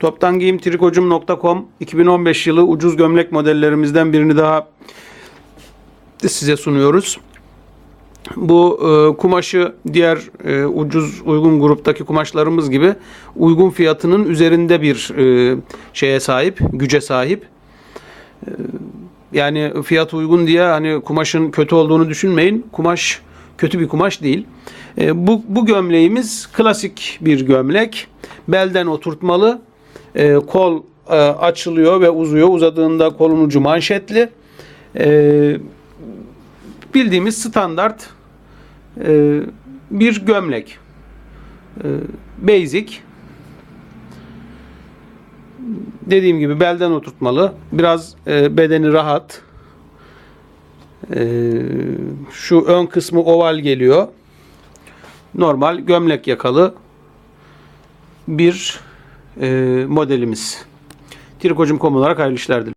Toptan giyim trikocum.com 2015 yılı ucuz gömlek modellerimizden birini daha size sunuyoruz. Bu e, kumaşı diğer e, ucuz uygun gruptaki kumaşlarımız gibi uygun fiyatının üzerinde bir e, şeye sahip, güce sahip. E, yani fiyat uygun diye hani kumaşın kötü olduğunu düşünmeyin. Kumaş kötü bir kumaş değil. E, bu, bu gömleğimiz klasik bir gömlek. Belden oturtmalı. E, kol e, açılıyor ve uzuyor. Uzadığında kolun ucu manşetli. E, bildiğimiz standart e, bir gömlek. E, basic. Dediğim gibi belden oturtmalı. Biraz e, bedeni rahat. E, şu ön kısmı oval geliyor. Normal gömlek yakalı bir modelimiz. Trikocum.com olarak hayırlı işler dilerim.